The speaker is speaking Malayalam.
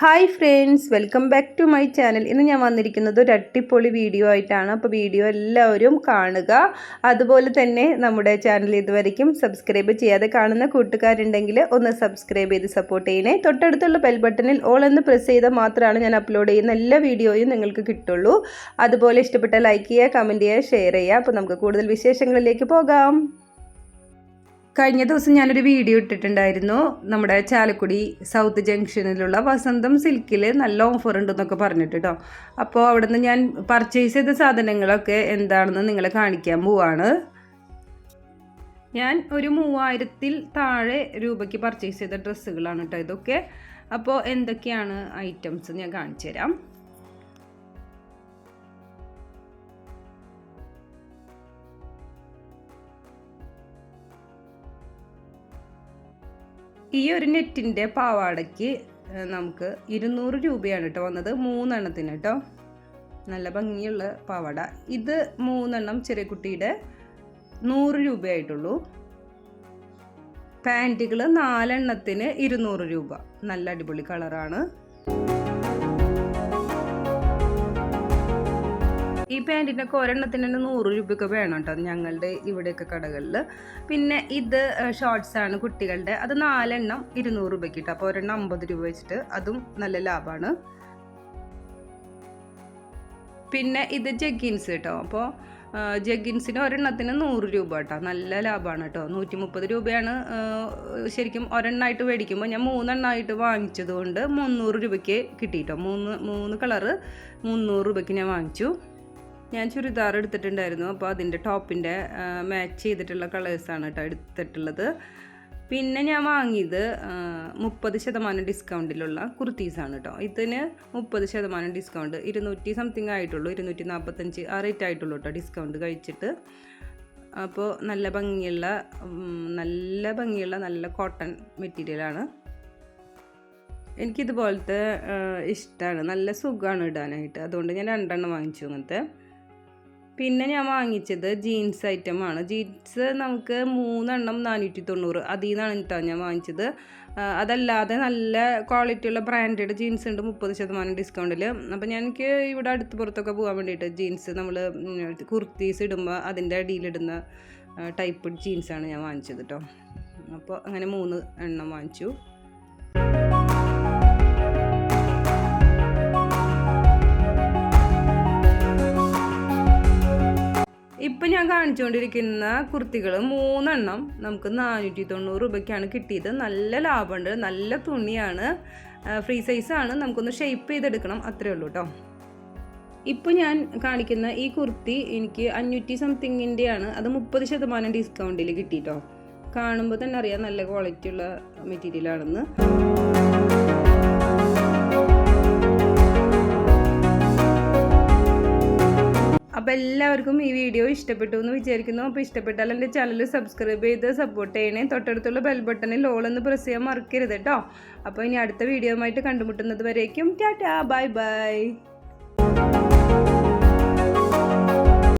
Hi friends welcome back to my channel. ഇന്ന് ഞാൻ വന്നിരിക്കുന്നത് ഒരു അട്ടിപ്പൊളി വീഡിയോ ആയിട്ടാണ്. അപ്പോൾ വീഡിയോ എല്ലാവരും കാണുക. അതുപോലെ തന്നെ നമ്മുടെ ചാനൽ ഇതുവരെയ്ക്കും സബ്സ്ക്രൈബ് ചെയ്യാതെ കാണുന്ന കൂട്ടുകാരുണ്ടെങ്കിൽ ഒന്ന് സബ്സ്ക്രൈബ് ചെയ്ത് സപ്പോർട്ട് ചെയ്യണേ. തൊട്ടടുത്തുള്ള ബെൽ ബട്ടണിൽ ഓൾ എന്ന് പ്രസ് ചെയ്താൽ മാത്രമാണ് ഞാൻ അപ്ലോഡ് ചെയ്യുന്ന എല്ലാ വീഡിയോയും നിങ്ങൾക്ക് കിട്ടുള്ളൂ. അതുപോലെ ഇഷ്ടപ്പെട്ട ലൈക്ക് ചെയ്യുക കമന്റ് ചെയ്യുക ഷെയർ ചെയ്യുക. അപ്പോൾ നമുക്ക് കൂടുതൽ വിശേഷങ്ങളിലേക്ക് പോകാം. കഴിഞ്ഞ ദിവസം ഞാനൊരു വീഡിയോ ഇട്ടിട്ടുണ്ടായിരുന്നു. നമ്മുടെ ചാലക്കുടി സൗത്ത് ജംഗ്ഷനിലുള്ള വസന്തം സിൽക്കിൽ നല്ല ഓഫർ ഉണ്ടെന്നൊക്കെ പറഞ്ഞിട്ട് കേട്ടോ അപ്പോൾ അവിടെ നിന്ന് ഞാൻ പർച്ചേസ് ചെയ്ത സാധനങ്ങളൊക്കെ എന്താണെന്ന് നിങ്ങളെ കാണിക്കാൻ പോവാണ്. ഞാൻ ഒരു മൂവായിരത്തിൽ താഴെ രൂപയ്ക്ക് പർച്ചേസ് ചെയ്ത ഡ്രസ്സുകളാണ് കേട്ടോ ഇതൊക്കെ. അപ്പോൾ എന്തൊക്കെയാണ് ഐറ്റംസ് ഞാൻ കാണിച്ചു തരാം ഈ ഒരു നെറ്റിന്റെ പാവാടയ്ക്ക് നമുക്ക് ഇരുന്നൂറ് രൂപയാണ് കേട്ടോ വന്നത്. മൂന്നെണ്ണത്തിന് കേട്ടോ നല്ല ഭംഗിയുള്ള പാവാട. ഇത് മൂന്നെണ്ണം ചെറിയ കുട്ടിയുടെ നൂറ് രൂപയായിട്ടുള്ളൂ. പാന്റുകൾ നാലെണ്ണത്തിന് ഇരുന്നൂറ് രൂപ. നല്ല അടിപൊളി കളറാണ്. ഈ പാന്റിനൊക്കെ ഒരെണ്ണത്തിന് തന്നെ നൂറ് രൂപയൊക്കെ വേണം കേട്ടോ ഞങ്ങളുടെ ഇവിടെയൊക്കെ കടകളിൽ പിന്നെ ഇത് ഷോർട്സ് ആണ് കുട്ടികളുടെ അത് നാലെണ്ണം ഇരുന്നൂറ് രൂപയ്ക്ക് കിട്ടും. അപ്പോൾ ഒരെണ്ണം അമ്പത് രൂപ വെച്ചിട്ട് അതും നല്ല ലാഭമാണ് പിന്നെ ഇത് ജഗ്ഗിൻസ് കേട്ടോ അപ്പോൾ ജഗ്ഗിൻസിന് ഒരെണ്ണത്തിന് നൂറ് രൂപ കേട്ടോ നല്ല ലാഭമാണ് കേട്ടോ. നൂറ്റി മുപ്പത് രൂപയാണ് ശരിക്കും ഒരെണ്ണമായിട്ട് മേടിക്കുമ്പോൾ ഞാൻ മൂന്നെണ്ണമായിട്ട് വാങ്ങിച്ചത് കൊണ്ട് മുന്നൂറ് രൂപയ്ക്ക് കിട്ടി കേട്ടോ. മൂന്ന് മൂന്ന് കളറ് മുന്നൂറ് രൂപയ്ക്ക് ഞാൻ വാങ്ങിച്ചു. ഞാൻ ചുരിദാർ എടുത്തിട്ടുണ്ടായിരുന്നു. അപ്പോൾ അതിന്റെ ടോപ്പിന്റെ മാച്ച് ചെയ്തിട്ടുള്ള കളേഴ്സാണ് കേട്ടോ എടുത്തിട്ടുള്ളത്. പിന്നെ ഞാൻ വാങ്ങിയത് മുപ്പത് ശതമാനം ഡിസ്കൗണ്ടിലുള്ള കുർത്തീസാണ് കേട്ടോ ഇതിന് മുപ്പത് ശതമാനം ഡിസ്കൗണ്ട് ഇരുന്നൂറ്റി സംതിങ് ആയിട്ടുള്ളൂ ഇരുന്നൂറ്റി നാൽപ്പത്തഞ്ച് ആ റേറ്റ് ആയിട്ടുള്ളൂ കേട്ടോ ഡിസ്കൗണ്ട് കഴിച്ചിട്ട്. അപ്പോൾ നല്ല ഭംഗിയുള്ള നല്ല ഭംഗിയുള്ള നല്ല കോട്ടൺ മെറ്റീരിയലാണ് എനിക്കിതുപോലത്തെ ഇഷ്ടമാണ് നല്ല സുഖമാണ് ഇടാനായിട്ട്. അതുകൊണ്ട് ഞാൻ രണ്ടെണ്ണം വാങ്ങിച്ചു അങ്ങനത്തെ പിന്നെ ഞാൻ വാങ്ങിച്ചത് ജീൻസ് ഐറ്റമാണ് ജീൻസ് നമുക്ക് മൂന്നെണ്ണം നാനൂറ്റി തൊണ്ണൂറ് അതിൽ നിന്നാണ് കേട്ടോ ഞാൻ വാങ്ങിച്ചത്. അതല്ലാതെ നല്ല ക്വാളിറ്റിയുള്ള ബ്രാൻഡഡ് ജീൻസ് ഉണ്ട് മുപ്പത് ശതമാനം ഡിസ്കൗണ്ടിൽ അപ്പോൾ ഞാൻ എനിക്ക് ഇവിടെ അടുത്ത് പുറത്തൊക്കെ പോകാൻ വേണ്ടിയിട്ട് ജീൻസ് നമ്മൾ കുർത്തീസ് ഇടുമ്പോൾ അതിന്റെ അടിയിലിടുന്ന ടൈപ്പ് ജീൻസാണ് ഞാൻ വാങ്ങിച്ചത് കേട്ടോ അപ്പോൾ അങ്ങനെ മൂന്ന് എണ്ണം വാങ്ങിച്ചു. ഇപ്പം ഞാൻ കാണിച്ചുകൊണ്ടിരിക്കുന്ന കുർത്തികൾ മൂന്നെണ്ണം നമുക്ക് നാനൂറ്റി തൊണ്ണൂറ് രൂപയ്ക്കാണ് കിട്ടിയത്. നല്ല ലാഭമുണ്ട്. നല്ല തുണിയാണ്. ഫ്രീ സൈസാണ് നമുക്കൊന്ന് ഷെയ്പ്പ് ചെയ്തെടുക്കണം. അത്രേ ഉള്ളൂ കേട്ടോ ഇപ്പോൾ ഞാൻ കാണിക്കുന്ന ഈ കുർത്തി എനിക്ക് അഞ്ഞൂറ്റി സംതിങ്ങിന്റെയാണ് അത് മുപ്പത് ശതമാനം ഡിസ്കൗണ്ടിൽ കിട്ടിയിട്ടോ കാണുമ്പോൾ തന്നെ അറിയാം നല്ല ക്വാളിറ്റി ഉള്ള മെറ്റീരിയലാണെന്ന് അപ്പോൾ എല്ലാവർക്കും ഈ വീഡിയോ ഇഷ്ടപ്പെട്ടു എന്ന് വിചാരിക്കുന്നു. അപ്പോൾ ഇഷ്ടപ്പെട്ടാൽ എന്റെ ചാനൽ സബ്സ്ക്രൈബ് ചെയ്ത് സപ്പോർട്ട് ചെയ്യണേ. തൊട്ടടുത്തുള്ള ബെൽ ബട്ടണിൽ ഓൾ എന്ന് പ്രസ് ചെയ്യാൻ മറക്കരുത് കേട്ടോ. അപ്പോൾ ഇനി അടുത്ത വീഡിയോ ആയിട്ട് കണ്ടുമുട്ടുന്നത് വരേക്കും. Tata bye bye